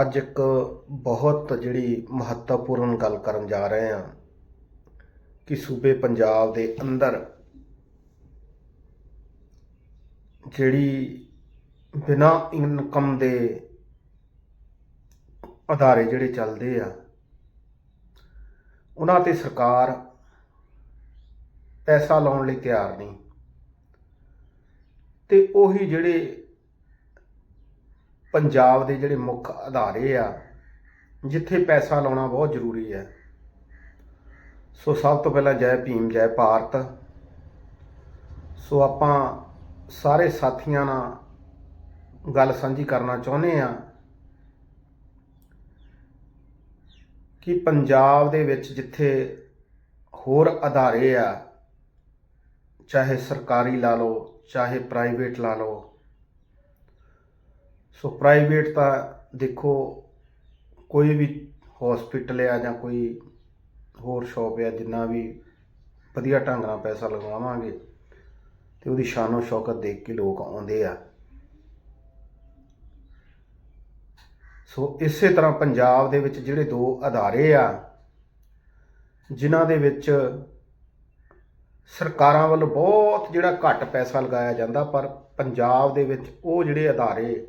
ਅੱਜ ਇੱਕ ਬਹੁਤ ਜਿਹੜੀ ਮਹੱਤਵਪੂਰਨ ਗੱਲ ਕਰਨ ਜਾ ਰਹੇ ਹਾਂ ਕਿ ਸੂਬੇ ਪੰਜਾਬ ਦੇ ਅੰਦਰ ਜਿਹੜੀ ਬਿਨਾ ਇਨਕਮ ਦੇ ਅਦਾਰੇ ਜਿਹੜੇ ਚੱਲਦੇ ਆ, ਉਹਨਾਂ ਤੇ ਸਰਕਾਰ ਪੈਸਾ ਲਾਉਣ ਲਈ ਤਿਆਰ ਨਹੀਂ। ਤੇ ਉਹੀ ਜਿਹੜੇ ਪੰਜਾਬ ਦੇ ਜਿਹੜੇ ਮੁੱਖ ਅਦਾਰੇ ਆ, ਜਿੱਥੇ ਪੈਸਾ ਲਾਉਣਾ ਬਹੁਤ ਜ਼ਰੂਰੀ ਹੈ। ਸੋ ਸਭ ਤੋਂ ਪਹਿਲਾਂ ਜੈ ਭੀਮ, ਜੈ ਭਾਰਤ। ਸੋ ਆਪਾਂ ਸਾਰੇ ਸਾਥੀਆਂ ਨਾਲ ਗੱਲ ਸਾਂਝੀ ਕਰਨਾ ਚਾਹੁੰਦੇ ਆ ਕਿ ਪੰਜਾਬ ਦੇ ਵਿੱਚ ਜਿੱਥੇ ਹੋਰ ਅਦਾਰੇ ਆ, ਚਾਹੇ ਸਰਕਾਰੀ ਲਾ ਲਓ, ਚਾਹੇ ਪ੍ਰਾਈਵੇਟ ਲਾ ਲਓ ਸੋ ਪ੍ਰਾਈਵੇਟ ਤਾਂ ਦੇਖੋ, ਕੋਈ ਵੀ ਹਸਪੀਟਲ ਆ ਜਾਂ ਕੋਈ ਹੋਰ ਸ਼ਾਪ ਆ, ਜਿੰਨਾ ਵੀ ਵਧੀਆ ਢੰਗ ਨਾਲ ਪੈਸਾ ਲਗਾਵਾਂਗੇ ਤੇ ਉਹਦੀ ਸ਼ਾਨੋ ਸ਼ੌਕਤ ਦੇਖ ਕੇ ਲੋਕ ਆਉਂਦੇ ਆ। ਸੋ ਇਸੇ ਤਰ੍ਹਾਂ ਪੰਜਾਬ ਦੇ ਵਿੱਚ ਜਿਹੜੇ ਦੋ ਅਦਾਰੇ ਆ, ਜਿਨ੍ਹਾਂ ਦੇ ਵਿੱਚ ਸਰਕਾਰਾਂ ਵੱਲੋਂ ਬਹੁਤ ਜਿਹੜਾ ਘੱਟ ਪੈਸਾ ਲਗਾਇਆ ਜਾਂਦਾ, ਪਰ ਪੰਜਾਬ ਦੇ ਵਿੱਚ ਉਹ ਜਿਹੜੇ ਅਦਾਰੇ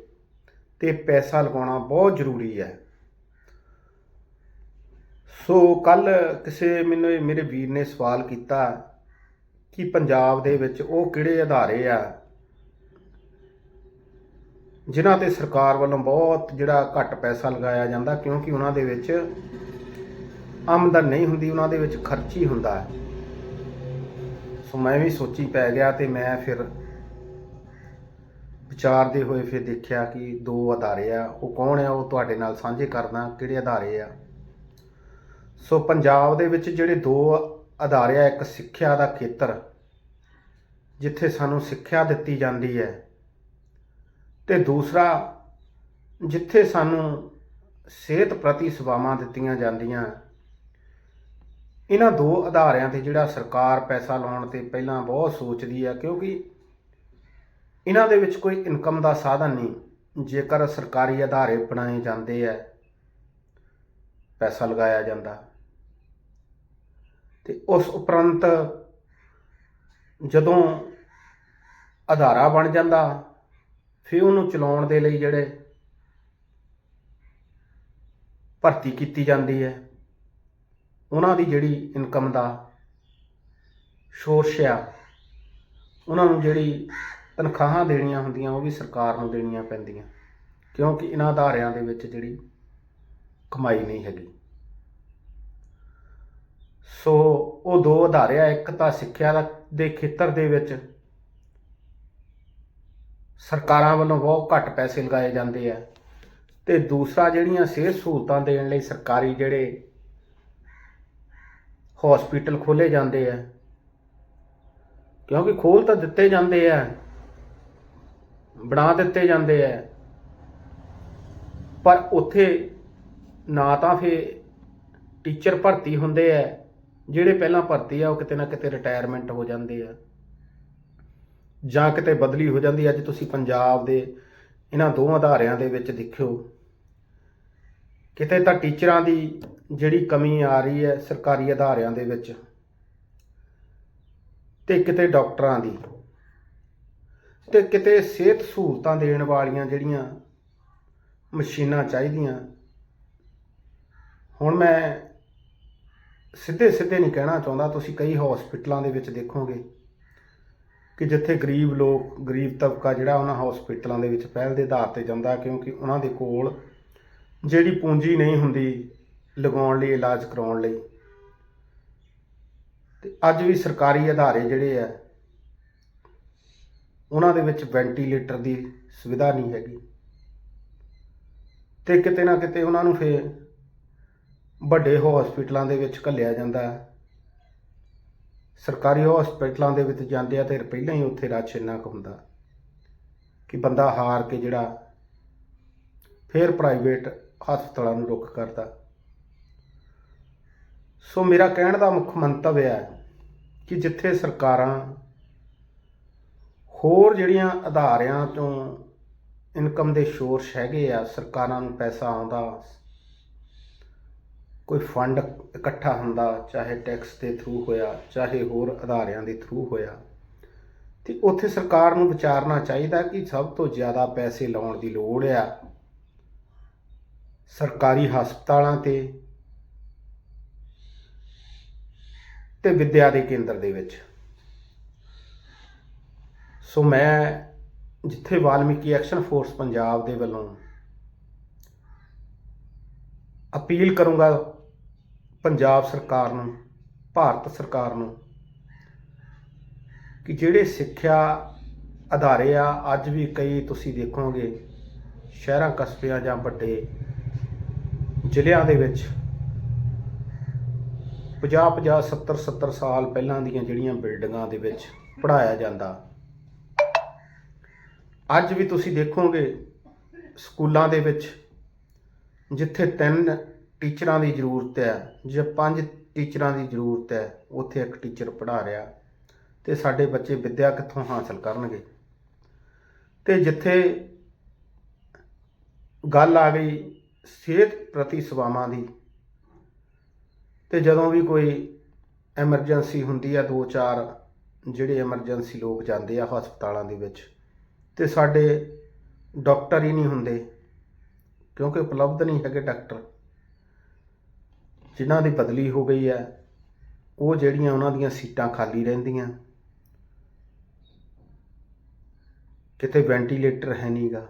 ਤੇ ਪੈਸਾ ਲਗਾਉਣਾ ਬਹੁਤ ਜ਼ਰੂਰੀ ਹੈ। ਸੋ ਕੱਲ ਕਿਸੇ ਮੈਨੂੰ, ਮੇਰੇ ਵੀਰ ਨੇ ਸਵਾਲ ਕੀਤਾ ਕਿ ਪੰਜਾਬ ਦੇ ਵਿੱਚ ਉਹ ਕਿਹੜੇ ਅਦਾਰੇ ਆ ਜਿਨ੍ਹਾਂ ਤੇ ਸਰਕਾਰ ਵੱਲੋਂ ਬਹੁਤ ਜਿਹੜਾ ਘੱਟ ਪੈਸਾ ਲਗਾਇਆ ਜਾਂਦਾ, ਕਿਉਂਕਿ ਉਹਨਾਂ ਦੇ ਵਿੱਚ ਆਮਦਨ ਨਹੀਂ ਹੁੰਦੀ, ਉਹਨਾਂ ਦੇ ਵਿੱਚ ਖਰਚ ਹੀ ਹੁੰਦਾ। ਸੋ ਮੈਂ ਵੀ ਸੋਚੀ ਪੈ ਗਿਆ ਤੇ ਮੈਂ ਫਿਰ ਵਿਚਾਰਦੇ ਹੋਏ ਫਿਰ ਦੇਖਿਆ ਕਿ ਦੋ ਅਦਾਰੇ ਆ। ਉਹ ਕੌਣ ਆ? ਉਹ ਤੁਹਾਡੇ ਨਾਲ ਸਾਂਝੇ ਕਰਨਾ ਕਿਹੜੇ ਅਦਾਰੇ ਆ? ਸੋ ਪੰਜਾਬ ਦੇ ਵਿੱਚ ਜਿਹੜੇ ਦੋ ਅਦਾਰੇ ਆ, ਇੱਕ ਸਿੱਖਿਆ ਦਾ ਖੇਤਰ, ਜਿੱਥੇ ਸਾਨੂੰ ਸਿੱਖਿਆ ਦਿੱਤੀ ਜਾਂਦੀ ਹੈ, ਤੇ ਦੂਸਰਾ ਜਿੱਥੇ ਸਾਨੂੰ ਸਿਹਤ ਪ੍ਰਤੀ ਸੇਵਾਵਾਂ ਦਿੱਤੀਆਂ ਜਾਂਦੀਆਂ। ਇਹਨਾਂ ਦੋ ਅਦਾਰਿਆਂ ਤੇ ਜਿਹੜਾ ਸਰਕਾਰ ਪੈਸਾ ਲਾਉਣ ਤੇ ਪਹਿਲਾਂ ਬਹੁਤ ਸੋਚਦੀ ਹੈ ਕਿਉਂਕਿ ਇਹਨਾਂ ਦੇ ਵਿੱਚ ਕੋਈ ਇਨਕਮ ਦਾ ਸਾਧਨ ਨਹੀਂ, ਜੇਕਰ ਸਰਕਾਰੀ ਅਦਾਰੇ ਬਣਾਏ ਜਾਂਦੇ ਆ ਪੈਸਾ ਲਗਾਇਆ ਜਾਂਦਾ। ਤੇ ਉਸ ਉਪਰੰਤ ਜਦੋਂ ਅਧਾਰਾ ਬਣ ਜਾਂਦਾ, ਫਿਰ ਉਹਨੂੰ ਚਲਾਉਣ ਦੇ ਲਈ ਜਿਹੜੇ ਭਰਤੀ ਕੀਤੀ ਜਾਂਦੀ ਹੈ ਉਹਨਾਂ ਦੀ ਜਿਹੜੀ ਇਨਕਮ ਦਾ ਸੋਰਸ ਆ ਉਹਨਾਂ ਨੂੰ ਜਿਹੜੀ ਤਨਖਾਹਾਂ ਦੇਣੀਆਂ ਹੁੰਦੀਆਂ, ਉਹ ਵੀ ਸਰਕਾਰ ਨੂੰ ਦੇਣੀਆਂ ਪੈਂਦੀਆਂ। ਕਿਉਂਕਿ ਇਹਨਾਂ ਅਦਾਰਿਆਂ ਦੇ ਵਿੱਚ ਜਿਹੜੀ ਕਮਾਈ ਨਹੀਂ ਹੈਗੀ। ਸੋ ਉਹ ਦੋ ਅਧਾਰੇ ਆ ਇੱਕ ਤਾਂ ਸਿੱਖਿਆ ਦਾ ਦੇ ਖੇਤਰ ਦੇ ਵਿੱਚ ਸਰਕਾਰਾਂ ਵੱਲੋਂ ਬਹੁਤ ਘੱਟ ਪੈਸੇ ਲਗਾਏ ਜਾਂਦੇ ਆ ਤੇ ਦੂਸਰਾ ਜਿਹੜੀਆਂ ਸਿਹਤ ਸਹੂਲਤਾਂ ਦੇਣ ਲਈ ਸਰਕਾਰੀ ਜਿਹੜੇ ਹਸਪੀਟਲ ਖੋਲੇ ਜਾਂਦੇ ਆ। ਕਿਉਂਕਿ ਖੋਲ ਤਾਂ ਦਿੱਤੇ ਜਾਂਦੇ ਆ। ਬਣਾ ਦਿੱਤੇ ਜਾਂਦੇ ਆ ਪਰ ਉੱਥੇ ਨਾ ਤਾਂ ਫੇ ਟੀਚਰ ਭਰਤੀ ਹੁੰਦੇ ਆ ਜਿਹੜੇ ਪਹਿਲਾਂ ਭਰਤੀ ਆ, ਉਹ ਕਿਤੇ ਨਾ ਕਿਤੇ ਰਿਟਾਇਰਮੈਂਟ ਹੋ ਜਾਂਦੇ ਆ। ਜਾਂ ਕਿਤੇ ਬਦਲੀ ਹੋ ਜਾਂਦੀ ਅੱਜ ਤੁਸੀਂ ਪੰਜਾਬ ਦੇ, ਇਹਨਾਂ ਦੋ ਅਧਾਰਿਆਂ ਦੇ ਵਿੱਚ ਦੇਖਿਓ। ਕਿਤੇ ਤਾਂ ਟੀਚਰਾਂ ਦੀ ਜਿਹੜੀ ਕਮੀ ਆ ਰਹੀ ਹੈ ਸਰਕਾਰੀ ਅਧਾਰਿਆਂ ਦੇ ਵਿੱਚ, ਤੇ ਕਿਤੇ ਡਾਕਟਰਾਂ ਦੀ। ਤੇ ਕਿਤੇ ਸਿਹਤ ਸਹੂਲਤਾਂ ਦੇਣ ਵਾਲੀਆਂ ਜਿਹੜੀਆਂ ਮਸ਼ੀਨਾਂ ਚਾਹੀਦੀਆਂ। ਹੁਣ ਮੈਂ ਸਿੱਧੇ ਸਿੱਧੇ ਨਹੀਂ ਕਹਿਣਾ ਚਾਹੁੰਦਾ, ਤੁਸੀਂ ਕਈ ਹਸਪੀਟਲਾਂ ਦੇ ਵਿੱਚ ਦੇਖੋਗੇ ਕਿ ਜਿੱਥੇ ਗਰੀਬ ਲੋਕ, ਗਰੀਬ ਤਬਕਾ ਜਿਹੜਾ ਉਹਨਾਂ ਹਸਪੀਟਲਾਂ ਦੇ ਵਿੱਚ ਪਹਿਲ ਦੇ ਆਧਾਰ ਤੇ ਜਾਂਦਾ, ਕਿਉਂਕਿ ਉਹਨਾਂ ਦੇ ਕੋਲ ਜਿਹੜੀ ਪੂੰਜੀ ਨਹੀਂ ਹੁੰਦੀ ਲਗਾਉਣ ਲਈ, ਇਲਾਜ ਕਰਾਉਣ ਲਈ। ਤੇ ਅੱਜ ਵੀ ਸਰਕਾਰੀ ਅਦਾਰੇ ਜਿਹੜੇ ਆ ਉਹਨਾਂ ਦੇ ਵਿੱਚ ਵੈਂਟੀਲੇਟਰ ਦੀ ਸੁਵਿਧਾ ਨਹੀਂ ਹੈਗੀ। ਤੇ ਕਿਤੇ ਨਾ ਕਿਤੇ ਉਹਨਾਂ ਨੂੰ ਫੇਰ ਵੱਡੇ ਹਸਪੀਟਲਾਂ ਦੇ ਵਿੱਚ ਘੱਲਿਆ ਜਾਂਦਾ ਸਰਕਾਰੀ ਹਸਪੀਟਲਾਂ ਦੇ ਵਿੱਚ ਜਾਂਦੇ ਆ ਤੇ ਪਹਿਲਾਂ ਹੀ ਉੱਥੇ ਰਸ਼ ਇੰਨਾ ਕੁ ਹੁੰਦਾ ਕਿ ਬੰਦਾ ਹਾਰ ਕੇ ਜਿਹੜਾ ਫਿਰ ਪ੍ਰਾਈਵੇਟ ਹਸਪਤਾਲਾਂ ਨੂੰ ਰੁੱਖ ਕਰਦਾ। ਸੋ ਮੇਰਾ ਕਹਿਣ ਦਾ ਮੁੱਖ ਮੰਤਵ ਹੈ ਕਿ ਜਿੱਥੇ ਸਰਕਾਰਾਂ ਹੋਰ ਜਿਹੜੀਆਂ ਅਧਾਰਿਆਂ ਤੋਂ ਇਨਕਮ ਦੇ ਸੋਰਸ ਹੈਗੇ ਆ, ਸਰਕਾਰਾਂ ਨੂੰ ਪੈਸਾ ਆਉਂਦਾ, ਕੋਈ ਫੰਡ ਇਕੱਠਾ ਹੁੰਦਾ, ਚਾਹੇ ਟੈਕਸ ਦੇ ਥਰੂ ਹੋਇਆ, ਚਾਹੇ ਹੋਰ ਅਦਾਰਿਆਂ ਦੇ ਥਰੂ ਹੋਇਆ, ਤੇ ਉੱਥੇ ਸਰਕਾਰ ਨੂੰ ਵਿਚਾਰਨਾ ਚਾਹੀਦਾ ਕਿ ਸਭ ਤੋਂ ਜ਼ਿਆਦਾ ਪੈਸੇ ਲਾਉਣ ਦੀ ਲੋੜ ਆ ਸਰਕਾਰੀ ਹਸਪਤਾਲਾਂ ਤੇ ਤੇ ਵਿੱਦਿਆ ਦੇ ਕੇਂਦਰ ਦੇ ਵਿੱਚ। ਸੋ ਮੈਂ ਜਿੱਥੇ ਵਾਲਮੀਕੀ ਐਕਸ਼ਨ ਫੋਰਸ ਪੰਜਾਬ ਦੇ ਵੱਲੋਂ ਅਪੀਲ ਕਰੂੰਗਾ ਪੰਜਾਬ ਸਰਕਾਰ ਨੂੰ, ਭਾਰਤ ਸਰਕਾਰ ਨੂੰ, ਕਿ ਜਿਹੜੇ ਸਿੱਖਿਆ ਅਦਾਰੇ ਆ, ਅੱਜ ਵੀ ਕਈ ਤੁਸੀਂ ਦੇਖੋਗੇ, ਸ਼ਹਿਰਾਂ ਕਸਬਿਆਂ ਜਾਂ ਵੱਡੇ ਜ਼ਿਲ੍ਹਿਆਂ ਦੇ ਵਿੱਚ 50 50 70 70 ਸਾਲ ਪਹਿਲਾਂ ਦੀਆਂ ਜਿਹੜੀਆਂ ਬਿਲਡਿੰਗਾਂ ਦੇ ਵਿੱਚ ਪੜਾਇਆ ਜਾਂਦਾ ਅੱਜ ਵੀ ਤੁਸੀਂ ਦੇਖੋਗੇ ਸਕੂਲਾਂ ਦੇ ਵਿੱਚ, ਜਿੱਥੇ ਤਿੰਨ ਟੀਚਰਾਂ ਦੀ ਜ਼ਰੂਰਤ ਹੈ, ਜਾਂ ਪੰਜ ਟੀਚਰਾਂ ਦੀ ਜ਼ਰੂਰਤ ਹੈ, ਉੱਥੇ ਇੱਕ ਟੀਚਰ ਪੜ੍ਹਾ ਰਿਹਾ ਤੇ ਸਾਡੇ ਬੱਚੇ ਵਿੱਦਿਆ ਕਿੱਥੋਂ ਹਾਸਲ ਕਰਨਗੇ। ਤੇ ਜਿੱਥੇ ਗੱਲ ਆ ਗਈ ਸਿਹਤ ਪ੍ਰਤੀ ਸੇਵਾਵਾਂ ਦੀ, ਤੇ ਜਦੋਂ ਵੀ ਕੋਈ ਐਮਰਜੈਂਸੀ ਹੁੰਦੀ ਆ ਦੋ ਚਾਰ ਜਿਹੜੇ ਐਮਰਜੈਂਸੀ ਲੋਕ ਜਾਂਦੇ ਆ ਹਸਪਤਾਲਾਂ ਦੇ ਵਿੱਚ ਤੇ ਸਾਡੇ ਡਾਕਟਰ ਹੀ ਨਹੀਂ ਹੁੰਦੇ, ਕਿਉਂਕਿ ਉਪਲਬਧ ਨਹੀਂ ਹੈਗੇ ਡਾਕਟਰ। ਜਿਨ੍ਹਾਂ ਦੀ ਬਦਲੀ ਹੋ ਗਈ ਹੈ, ਉਹ ਜਿਹੜੀਆਂ ਉਹਨਾਂ ਦੀਆਂ ਸੀਟਾਂ ਖਾਲੀ ਰਹਿੰਦੀਆਂ। ਕਿਤੇ ਵੈਂਟੀਲੇਟਰ ਹੈ ਨਹੀਂਗਾ